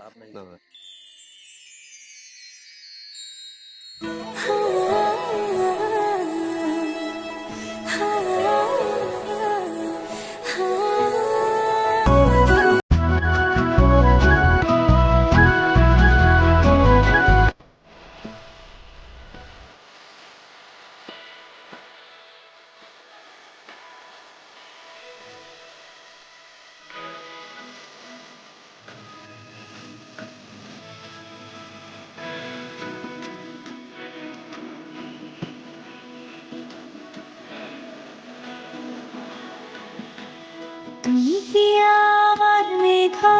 লাভ নাই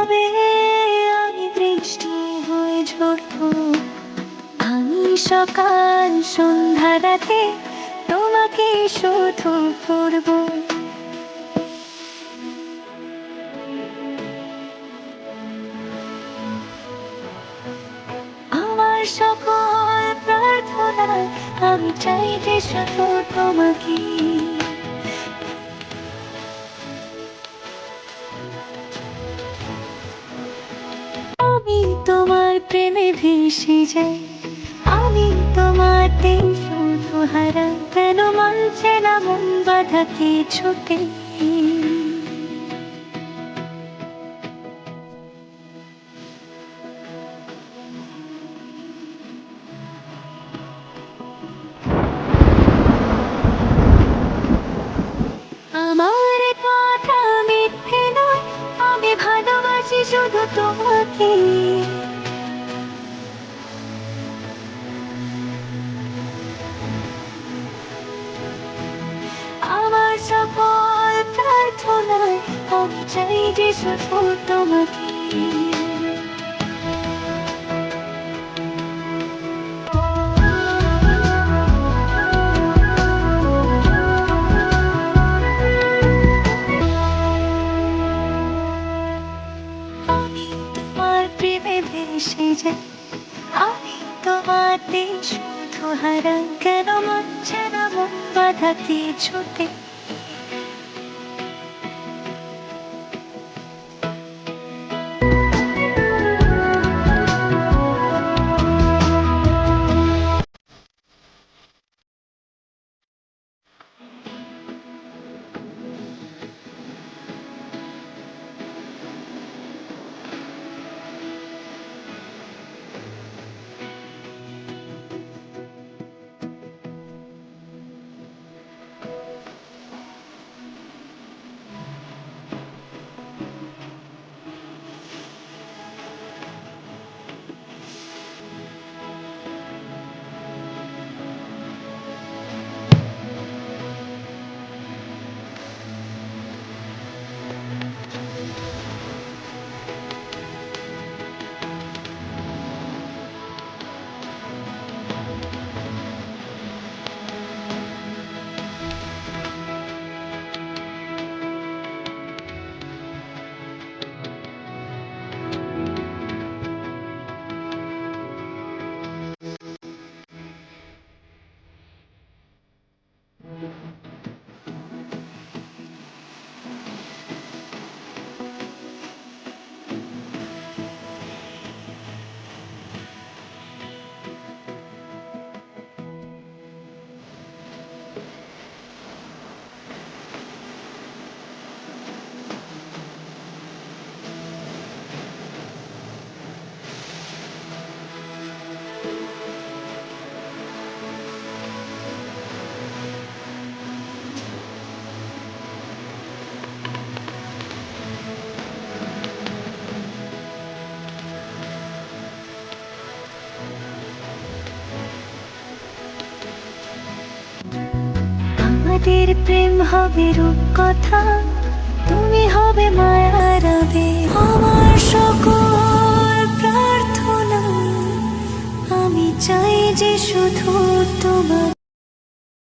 আমি বৃষ্টি হয়ে ঝরব আমি সকাল, সন্ধ্যা রাতে তোমাকে শুধু পড়ব। আমার সকল প্রার্থনা, আমি চাই যে শুধু তোমাকে ভেসে যাই। আমি তোমাতে শুধু হারা কেন মানছে না মন বাধা কিছুতে শুধু তোমাকে। সকল প্রার্থনায় আমি চাই যে শুধু তোমাকে ভেসে যাই। আমি শুধু হারাই কেন আমাদের প্রেম হবে রূপকথা তুমি হবে মায়ার।